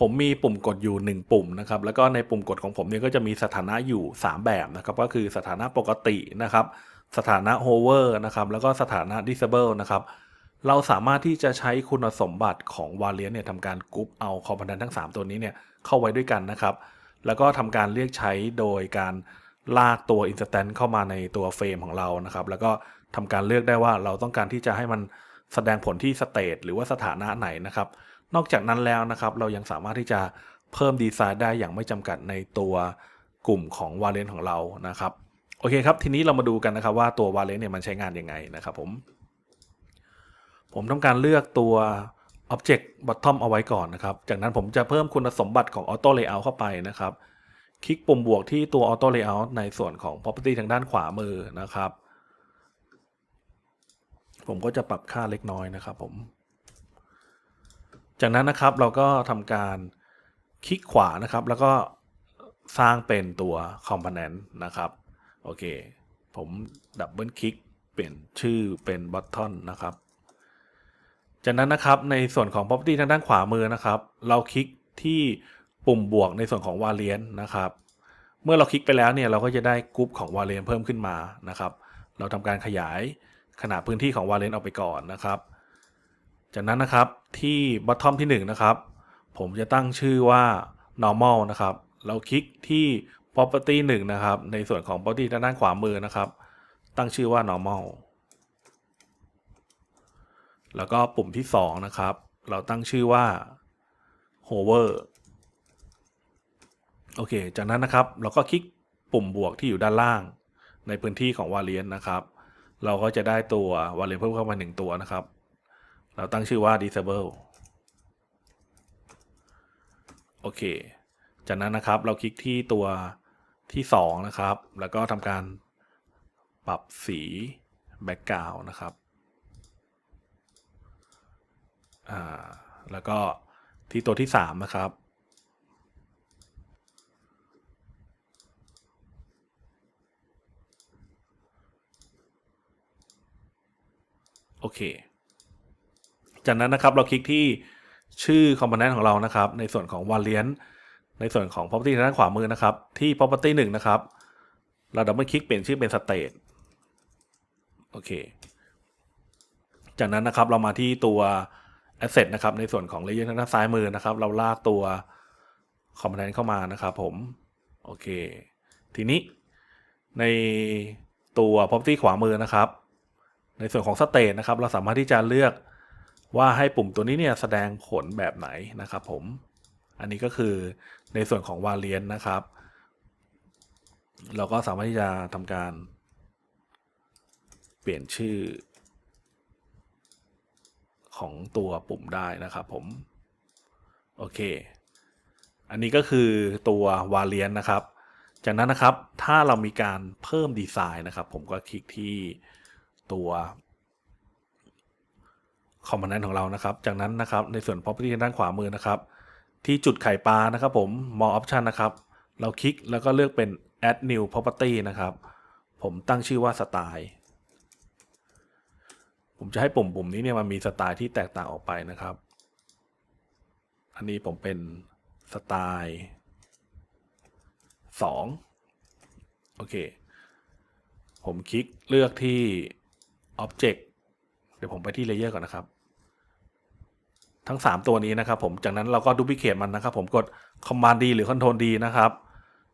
ผมมีปุ่มกดอยู่ 1 ปุ่มนะครับแล้วก็ในปุ่มกดของผมเนี่ยก็จะมีสถานะอยู่ 3 แบบนะครับก็คือสถานะปกตินะครับสถานะ hover นะครับแล้วก็สถานะ disable นะครับเราสามารถที่จะใช้คุณสมบัติของ variant เนี่ยทำการกรุ๊ปเอาคอมโพเนนต์ทั้ง 3 ตัวนี้เนี่ยเข้าไว้ด้วยกันนะครับ แล้วก็ทำการเรียกใช้โดยการลากตัว instant เข้ามาในตัวเฟรมของเรานะครับ แล้วก็ทำการเลือกได้ว่าเราต้องการที่จะให้มันแสดงผลที่สเตทหรือว่าสถานะไหนนะครับ นอกจากนั้นแล้วนะครับ เรายังสามารถที่จะเพิ่มดีไซน์ได้อย่างไม่จำกัดในตัวกลุ่มของ variant ของเรานะครับโอเคครับ ทีนี้เรามาดูกันนะครับว่าตัว variant เนี่ยมันใช้งานยังไงนะครับผม ผมต้องการเลือกตัว Object Bottom เอาไว้ก่อนนะครับ จากนั้นผมจะเพิ่มคุณสมบัติของ Auto Layout เข้าไปนะครับ คลิกปุ่มบวกที่ตัว Auto Layout ในส่วนของ Property ทางด้านขวามือนะครับ ผมก็จะปรับค่าเล็กน้อยนะครับผม จากนั้นนะครับเราก็ทำการคลิกขวานะครับ แล้วก็สร้างเป็นตัว Component นะครับโอเค ผมดับเบิลคลิกเปลี่ยนชื่อเป็น Button นะครับ จากนั้นนะครับในส่วนของ property ทางด้านขวามือนะครับ เราคลิกที่ปุ่มบวกในส่วนของ variant นะครับ เมื่อเราคลิกไปแล้วเนี่ยเราก็จะได้กรุ๊ปของ variant เพิ่มขึ้นมานะครับ เราทำการขยายขนาดพื้นที่ของ variant ออกไปก่อนนะครับ จากนั้นนะครับที่ bottom ที่ 1 นะครับ ผมจะตั้งชื่อว่า normal นะครับ เราคลิกที่ property 1 นะครับ ในส่วนของ property ทางด้านขวามือนะครับ ตั้งชื่อว่า normal แล้วก็ปุ่มที่ 2 นะครับ เราตั้งชื่อว่า hover โอเค จากนั้นนะครับเราก็คลิกปุ่มบวกที่อยู่ด้านล่าง ในพื้นที่ของ variant นะครับ เราก็จะได้ตัว variant เพิ่มเข้ามาหนึ่งตัวนะครับ เราตั้งชื่อว่า disable โอเค จากนั้นนะครับเราคลิกที่ตัวที่ 2 นะครับ แล้วก็ทำการปรับสี background นะครับอ่าแล้วก็ที่ตัวที่ 3 นะครับ โอเค จากนั้นนะครับเราคลิกที่ชื่อ component ของเรานะครับ ในส่วนของ variant ในส่วนของ property ทางด้านขวามือนะครับ ที่ property 1 นะครับ เราดับเบิลคลิกเปลี่ยนชื่อเป็น state โอเค จากนั้นนะครับเรามาที่ตัว asset นะครับ ในส่วนของ layer ทางด้านซ้ายมือนะครับ เราลากตัว component เข้ามานะครับผม โอเค ทีนี้ในตัว property ขวามือนะครับ ในส่วนของ state นะครับ เราสามารถที่จะเลือก ว่าให้ปุ่มตัวนี้เนี่ยแสดงผลแบบไหนนะครับผม อันนี้ก็คือในส่วนของ variant นะครับ เราก็สามารถที่จะทำการ เปลี่ยนชื่อ ของตัวปุ่มได้นะครับผม โอเค อันนี้ก็คือตัว variant นะครับ จากนั้นนะครับถ้าเรามีการเพิ่มดีไซน์นะครับ ผมก็คลิกที่ตัว component ของเรานะครับ จากนั้นนะครับในส่วน property ด้านขวามือนะครับ ที่จุดไข่ปลานะครับผม more option นะครับ เราคลิกแล้วก็เลือกเป็น add new property นะครับ ผมตั้งชื่อว่าสไตล์ผมจะให้ปุ่มปุ่มนี้เนี่ยมันมีสไตล์ที่แตกต่างออกไปนะครับ อันนี้ผมเป็นสไตล์2โอเค ผมคลิกเลือกที่ Object เดี๋ยวผมไปที่ Layer ก่อนนะครับ ทั้ง 3 ตัวนี้นะครับ ผมจากนั้นเราก็ดูพิเคทมันนะครับ ผมกด Command D หรือ Control D นะครับ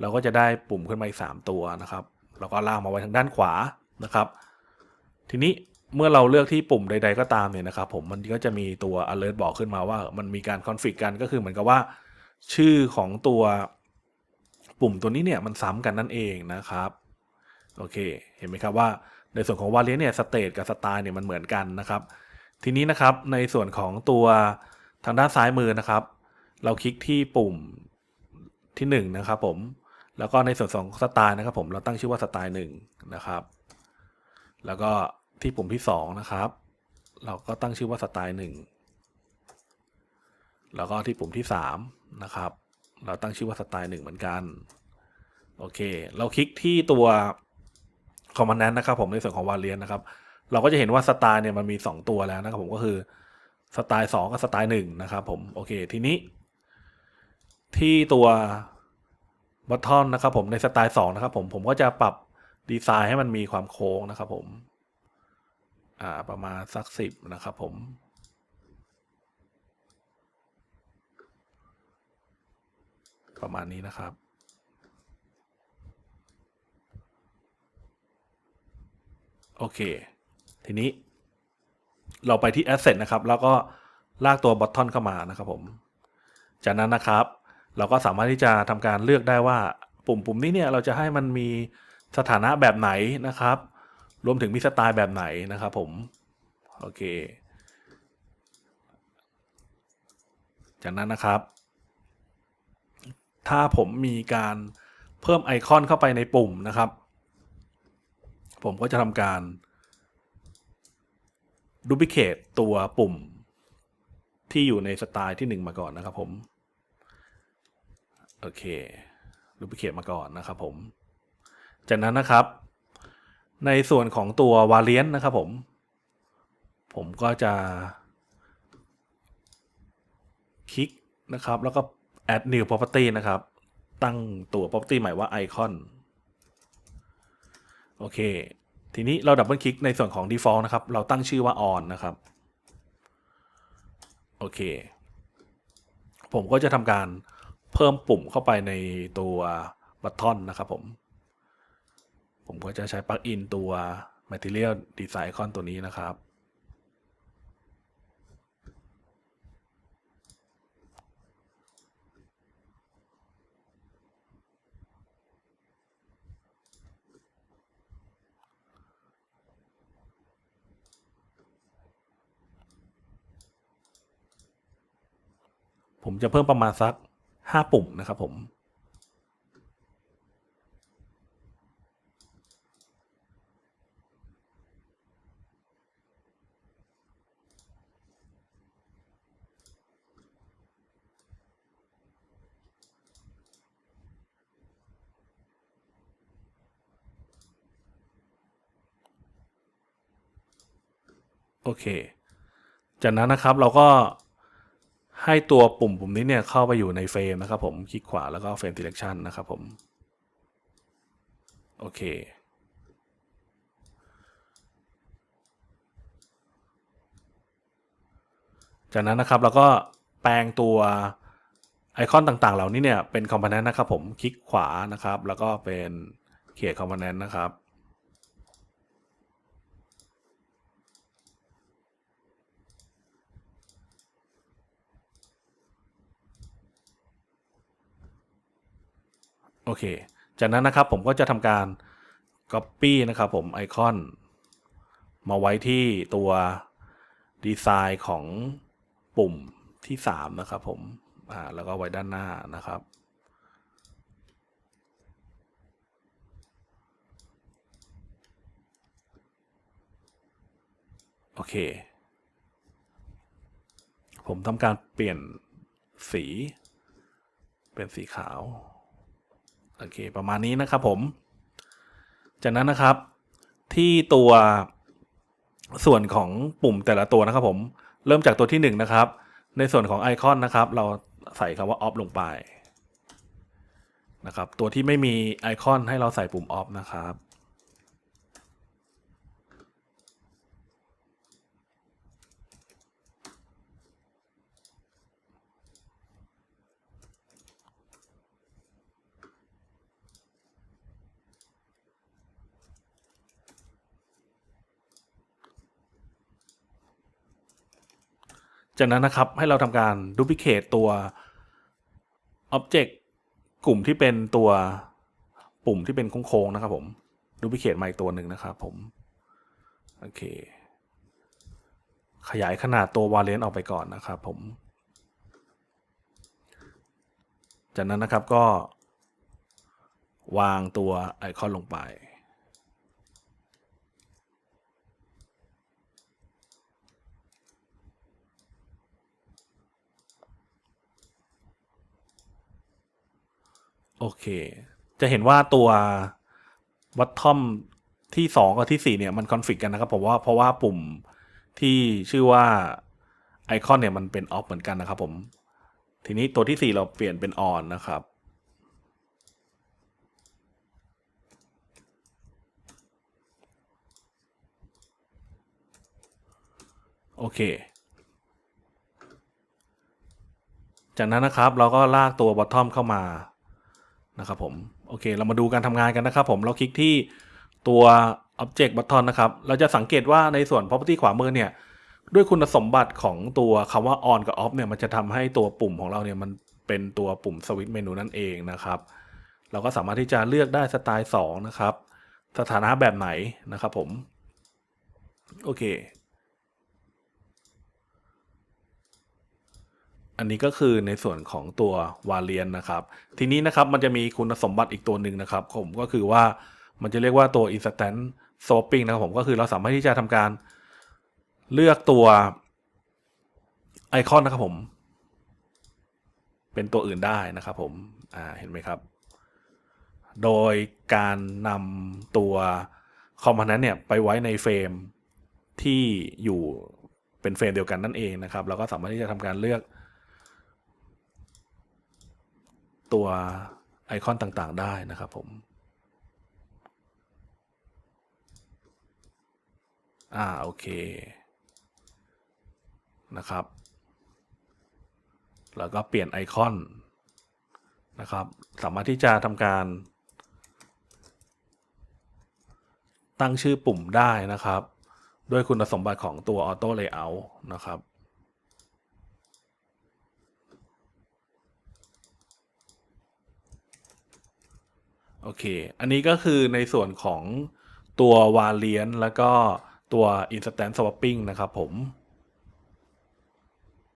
เราก็จะได้ปุ่มขึ้นมาอีก3ตัวนะครับเราก็ลากมาไว้ทางด้านขวานะครับ ทีนี้เมื่อเราเลือกที่ปุ่มใด ๆ ก็ตามเนี่ยนะครับ ผมมันก็จะมีตัว alert บอกขึ้นมาว่า มันมีการคอนฟิกกันก็คือเหมือนกับว่า ชื่อของตัวปุ่มตัวนี้เนี่ยมันซ้ำกันนั่นเองนะครับ โอเค เห็นไหมครับว่า ในส่วนของ variant เนี่ย state กับ style เนี่ยมันเหมือนกันนะครับ ทีนี้นะครับในส่วนของตัวทางด้านซ้ายมือนะครับ เราคลิกที่ปุ่มที่1นะครับผมแล้วก็ในส่วนของสไตล์นะครับผมเราตั้งชื่อว่าสไตล์หนึ่งนะครับ แล้วก็ที่ปุ่มที่2นะครับ เราก็ตั้งชื่อว่าสไตล์หนึ่งแล้วก็ที่ปุ่มที่3นะครับ เราตั้งชื่อว่าสไตล์หนึ่งเหมือนกันโอเค เราคลิกที่ตัว คอมมานด์นะครับผมในส่วนของวาเลียนนะครับ เราก็จะเห็นว่าสไตล์เนี่ยมันมี 2 ตัวแล้วนะครับผมก็คือสไตล์2กับสไตล์1นะครับผมโอเคทีนี้ ที่ตัวบัตทอนนะครับผมในสไตล์สองนะครับผมผมก็จะปรับดีไซน์ให้มันมีความโค้งนะครับผมอ่าประมาณสักสิบนะครับผมประมาณนี้นะครับ โอเค ทีนี้ เราไปที่ Asset นะครับ แล้วก็ลากตัว Button เข้ามานะครับผม จากนั้นนะครับ เราก็สามารถที่จะทำการเลือกได้ว่าปุ่มปุ่มนี้เนี่ยเราจะให้มันมีสถานะแบบไหนนะครับ รวมถึงมีสไตล์แบบไหนนะครับผม โอเค จากนั้นนะครับ ถ้าผมมีการเพิ่มไอคอนเข้าไปในปุ่มนะครับ ผมก็จะทำการดูพิเคตตัวปุ่มที่อยู่ในสไตล์ที่หนึ่งมาก่อนนะครับผม โอเคดูพิเคตมาก่อนนะครับผม จากนั้นนะครับ ในส่วนของตัว variant นะครับผม ผมก็จะ คลิกนะครับ แล้วก็ add new property นะครับ ตั้งตัว property ใหม่ว่า icon โอเค ทีนี้เราดับเบิลคลิกในส่วนของ default นะครับ เราตั้งชื่อว่า on นะครับ โอเค ผมก็จะทำการเพิ่มปุ่มเข้าไปในตัวบัตทอนนะครับผม ผมก็จะใช้ปลั๊กอินตัว Material Design Icon ตัวนี้นะครับ ผมจะเพิ่มประมาณสักห้าปุ่มนะครับผม โอเค จากนั้นนะครับเราก็ ให้ตัวปุ่มปุ่มนี้เนี่ยเข้าไปอยู่ในเฟรมนะครับผมคลิกขวาแล้วก็เฟรม selection นะครับผม โอเคจากนั้นนะครับเราก็แปลงตัวไอคอนต่างๆ เหล่านี้เนี่ยเป็นคอมโพเนนต์นะครับผมคลิกขวานะครับ แล้วก็เป็นเขียนคอมโพเนนต์นะครับ โอเค จากนั้นนะครับผมก็จะทำการ Copy นะครับผมไอคอน มาไว้ที่ตัวดีไซน์ของปุ่มที่ 3 นะครับผมอ่าแล้วก็ไว้ด้านหน้านะครับ โอเค ผมทำการเปลี่ยนสี เป็นสีขาว โอเค ประมาณนี้นะครับผม จากนั้นนะครับ ที่ตัวส่วนของปุ่มแต่ละตัวนะครับ ผม เริ่มจากตัวที่หนึ่งนะครับ ในส่วนของไอคอนนะครับ เราใส่คำว่าออฟลงไปนะครับ ตัวที่ไม่มีไอคอนให้เราใส่ปุ่มออฟนะครับ จากนั้นนะครับให้เราทำการดูพิเคตตัว Object กต์กลุ่มที่เป็นตัวปุ่มที่เป็นโค้งๆนะครับผมดูพิเคตมาอีกตัวหนึ่งนะครับผมโอเค ขยายขนาดตัววาเลนต์ออกไปก่อนนะครับผม จากนั้นนะครับก็ วางตัวไอคอนลงไป โอเค จะเห็นว่าตัววัตทอมที่สองกับที่สี่เนี่ยมันคอนฟิกกันนะครับผมว่าเพราะว่าปุ่มที่ชื่อว่าไอคอนเนี่ยมันเป็นออฟเหมือนกันนะครับผม ทีนี้ตัวที่สี่เราเปลี่ยนเป็น on นะครับโอเค จากนั้นนะครับเราก็ลากตัว bottom เข้ามา นะครับผมโอเค เรามาดูการทำงานกันนะครับผมเราคลิกที่ตัว object button นะครับเราจะสังเกตว่าในส่วน property ขวามือเนี่ยด้วยคุณสมบัติของตัวคำว่า on กับ off เนี่ยมันจะทำให้ตัวปุ่มของเราเนี่ยมันเป็นตัวปุ่ม switch menu นั่นเองนะครับเราก็สามารถที่จะเลือกได้สไตล์2นะครับ สถานะแบบไหนนะครับผม โอเค อันนี้ก็คือในส่วนของตัววาเลียนนะครับ ทีนี้นะครับมันจะมีคุณสมบัติอีกตัวหนึ่งนะครับ ผมก็คือว่ามันจะเรียกว่าตัว instant swapping นะครับผมก็คือเราสามารถที่จะทำการเลือกตัวไอคอนนะครับผม เป็นตัวอื่นได้นะครับผมอ่าเห็นไหมครับ โดยการนำตัวคอมโพเนนต์เนี่ยไปไว้ในเฟรมที่อยู่เป็นเฟรมเดียวกันนั่นเองนะครับ เราก็สามารถที่จะทำการเลือก ตัวไอคอนต่างๆ ได้นะครับผมอ่าโอเคนะครับ แล้วก็เปลี่ยนไอคอนนะครับ สามารถที่จะทำการ ตั้งชื่อปุ่มได้นะครับ ด้วยคุณสมบัติของตัว Auto Layout นะครับ อเค อันนี้ก็คือในส่วนของตัววาเลียนแล้วก็ตัว Instant Swapping นะครับผม